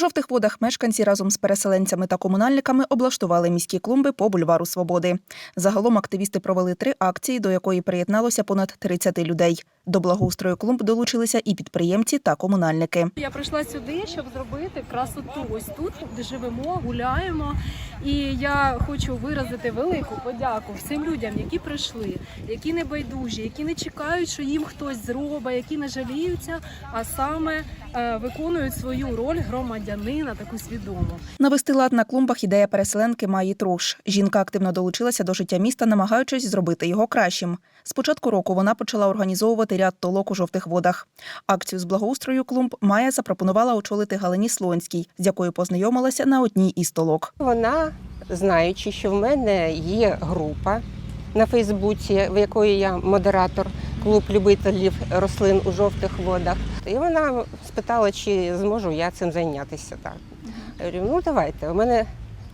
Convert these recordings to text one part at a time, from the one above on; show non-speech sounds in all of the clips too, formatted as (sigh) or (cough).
жовтих водах мешканці разом з переселенцями та комунальниками облаштували міські клумби по бульвару Свободи. Загалом активісти провели три акції, до якої приєдналося понад 30 людей. До благоустрою клумб долучилися і підприємці та комунальники. Я прийшла сюди, щоб зробити красоту. Ось тут, де живемо, гуляємо. І я хочу виразити велику подяку всім людям, які прийшли, які не байдужі, які не чекають, що їм хтось зробить, які не жаліються, а саме е, виконують свою роль громадянина, таку свідому. Навести лад на клумбах ідея переселенки Маї Труш. Жінка активно долучилася до життя міста, намагаючись зробити його кращим. З початку року вона почала організовувати ряд толок у жовтих водах. Акцію з благоустрою клумб Майя запропонувала очолити Галині Слонській, з якою познайомилася на одній із толок. Вона, знаючи, що в мене є група на Фейсбуці, в якої я модератор, клуб любителів рослин у жовтих водах. І вона спитала, чи зможу я цим зайнятися. Так. Я говорю, ну давайте. У мене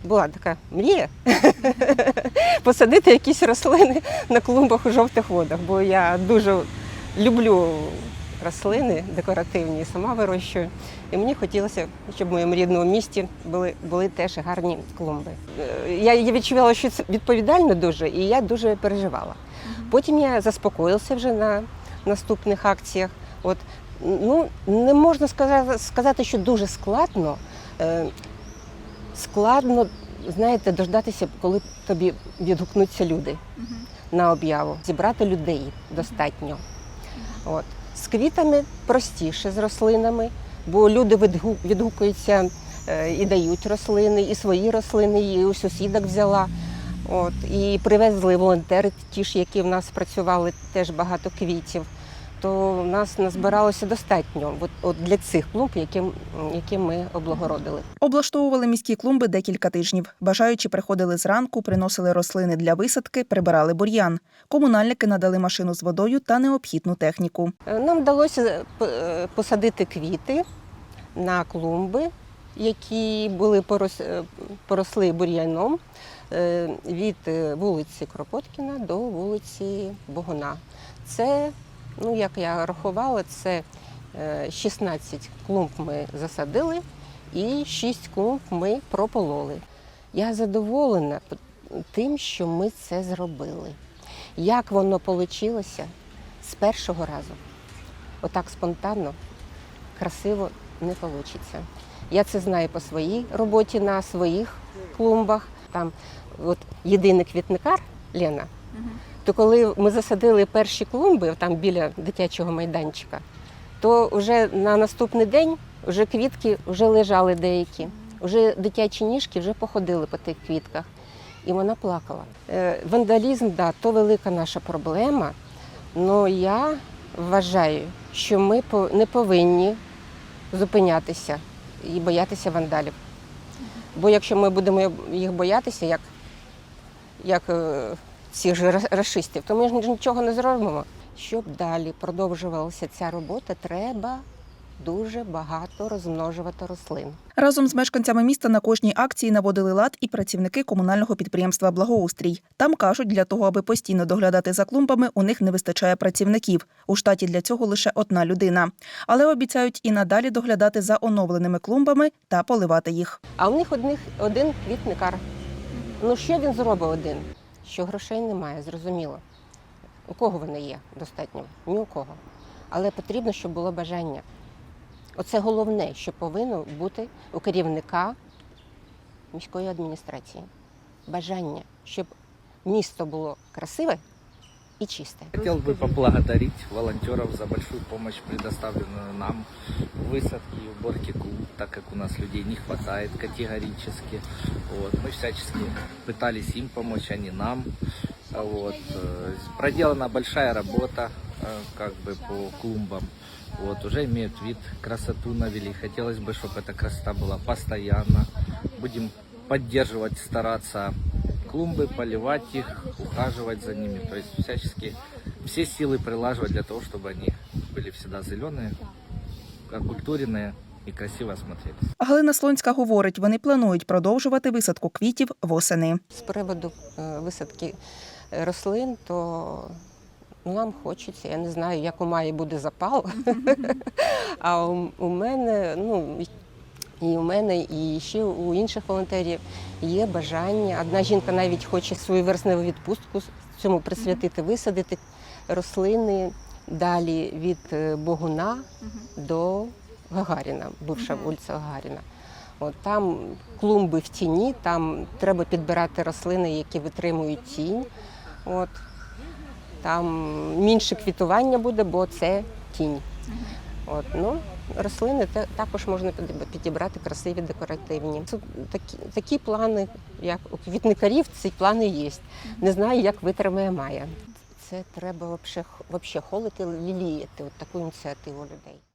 була така мрія (laughs) посадити якісь рослини на клумбах у жовтих водах, бо я дуже люблю рослини декоративні, сама вирощую. І мені хотілося, щоб в моєму рідному місті були, були теж гарні клумби. Е, Я я відчувала, що це відповідально дуже, і я дуже переживала. Потім я заспокоїлася вже на наступних акціях. От, ну, не можна сказати, що дуже складно. Е, складно, знаєте, дождатися, коли тобі відгукнуться люди на об'яву. Зібрати людей достатньо. От. З квітами простіше з рослинами, бо люди відгукуються е, і дають рослини, і свої рослини, і у сусідок взяла. От. І привезли волонтери, ті ж, які в нас працювали, теж багато квітів. То в нас назбиралося достатньо от, от для цих клумб, які, які ми облагородили. Облаштовували міські клумби декілька тижнів. Бажаючі приходили зранку, приносили рослини для висадки, прибирали бур'ян. Комунальники надали машину з водою та необхідну техніку. Е, Нам вдалося п- е, посадити квіти на клумби, які були порос- е, поросли бур'яном е, від е, вулиці Кропоткіна до вулиці Богуна. Це, ну як я рахувала, це е, 16 клумб ми засадили і 6 клумб ми пропололи. Я задоволена тим, що ми це зробили. Як воно вийшло з першого разу отак спонтанно, красиво не вийде. Я це знаю по своїй роботі на своїх клумбах. Там от єдиний квітникар Лена. То коли ми засадили перші клумби там біля дитячого майданчика, то вже на наступний день вже квітки вже лежали деякі. Вже дитячі ніжки вже походили по тих квітках. І вона плакала. Е, Вандалізм, да, то велика наша проблема. але я вважаю, що ми не повинні зупинятися і боятися вандалів. Бо якщо ми будемо їх боятися, як, як цих же ра- рашистів, то ми ж нічого не зробимо. Щоб далі продовжувалася ця робота, треба дуже багато розмножувати рослин. Разом з мешканцями міста на кожній акції наводили лад і працівники комунального підприємства Благоустрій. Там кажуть, для того, аби постійно доглядати за клумбами, у них не вистачає працівників. У штаті для цього лише одна людина. Але обіцяють і надалі доглядати за оновленими клумбами та поливати їх. А у них одних один квітникар. Ну що він зробить один? Що грошей немає, зрозуміло. У кого вони є достатньо? Ні у кого. Але потрібно, щоб було бажання. Оце головне, що повинно бути у керівника міської адміністрації. Бажання, щоб місто було красиве і чисте. Хотел бы поблагодарить волонтеров за большую помощь, предоставленную нам в высадке и уборке клуб, так как у нас людей не хватает категорически. Вот. Мы всячески пытались им помочь, они нам. А Вот. Проделана большая работа э, как бы по клумбам. Вот, уже имеют вид, красоту навели. Хотелось бы, чтобы эта красота была постоянно. Будем поддерживать, стараться клумбы, поливать их, ухаживать за ними. То есть всячески все силы прилаживать для того, чтобы они были всегда зеленые, окультуренные и красиво смотрелись. Галина Слонська говорить, вони планують продовжувати висадку квітів восени. З приводу е, висадки е, рослин, то ну, нам хочеться, я не знаю, як у Маї буде запал. (laughs) А у, у мене, ну, і у мене, і ще у інших волонтерів є бажання. Одна жінка навіть хоче свою вересневу відпустку цьому присвятити, висадити рослини далі від е, Богуна до Гагаріна, бивша вулиця Гагаріна. От там клумби в тіні, там треба підбирати рослини, які витримують тінь. От. Там менше квітування буде, бо це тінь. От, ну, рослини також можна підібрати красиві, декоративні. Це такі, такі плани, як у квітникарів, ці плани є. Не знаю, як витримає Майя. Це треба взагалі холити, ліліяти, от таку ініціативу людей.